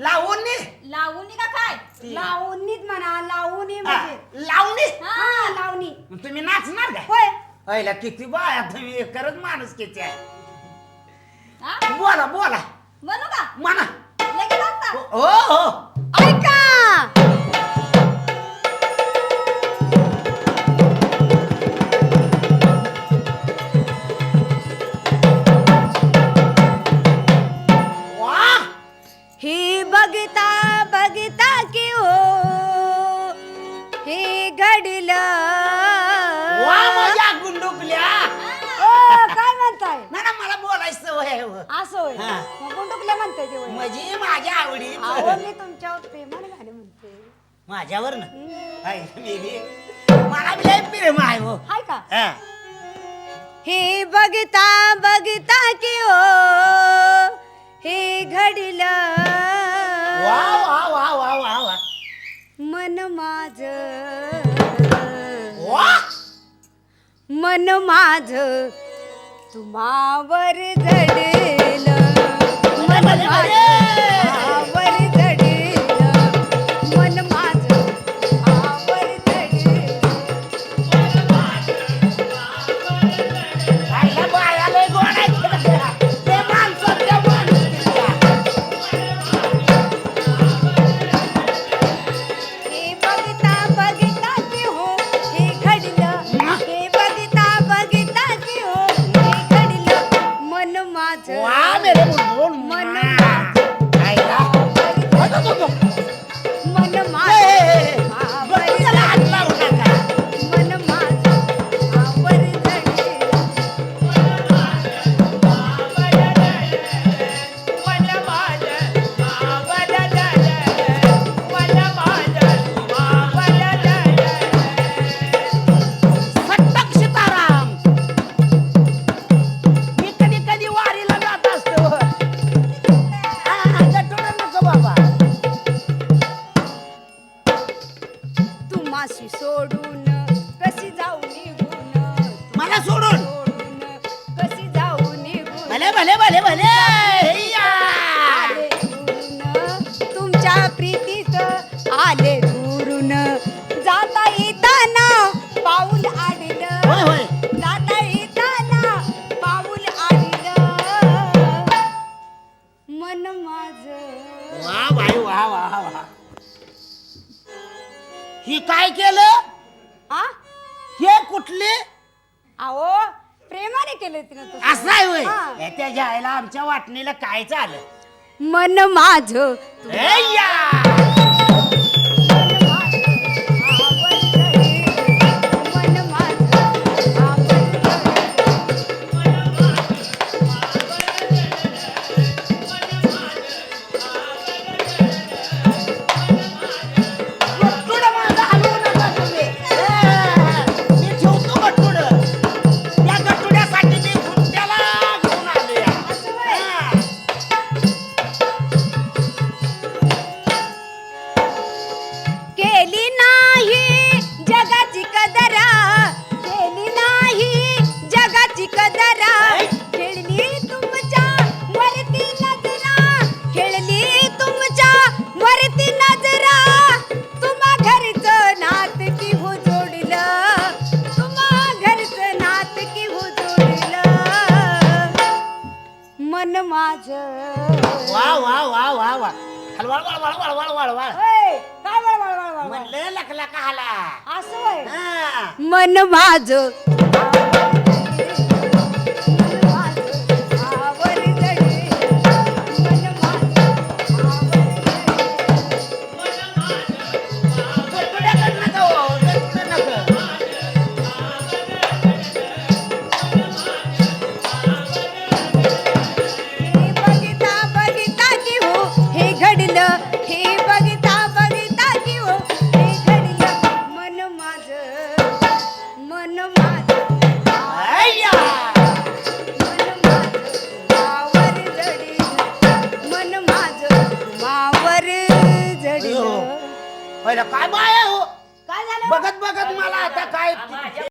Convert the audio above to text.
लावणी लावून का काय? लावणीत म्हणा लावणी म्हणजे. लावणी हा लावणी मग तुम्ही नाचणार काय? होय. पहिला किती बाया तुम्ही करत माणूस किती आहे? हा? बोला बोला. म्हणू का? म्हणा. लगेच हो हो. ऐका. घडलं वा माझ्या गुंडुकल्या. ओ काय म्हणताय? ना ना मला बोलायचं सवय आहे हो. असं होय? हा. मग गुंडुकल्या म्हणताय ते होय म्हणजे माझ्या आवडी अहो मी तुमच्यावर प्रेमाने गाणे म्हणते. माझ्यावर ना? हम्म. हाय, मी बी- मला बी लय प्रेम आहे हो. हाय का? हा. हे बघता बघता की हो. हे घडलं. वा वा वा वा वा वा. मन माझ. वा मन माझ तुम्हावर जडे. तुम्हाशी सोडून कशी जाऊ निघून? मला सोडून? सोडून कशी जाऊ निघून? भले भले भले भले! हैया. आले दुरून तुमच्या प्रीतीत आले दुरून जाता येताना पाऊल आडलं होय होय. जाता येताना पाऊल आडलं मन माझ. वा बाई वा वा वा. ही काय केलं आ हे कुठले अहो प्रेमाने केलं तिनं. असं आहे होय हा. हे त्याच्या आईला आमच्या वाटणीला काय झालं मन माझ. मन माझ वा वा वा वा वा. हलवाळ वळ वळ वळ वळ वळ वळ. काय वळ वळ वळ वळ वळ? म्हणलं लकला का हाला. असं होय? हा. मन माझ मावर जडील. पहिलं काय बाय हो काय झालं बघत बघत मला आता काय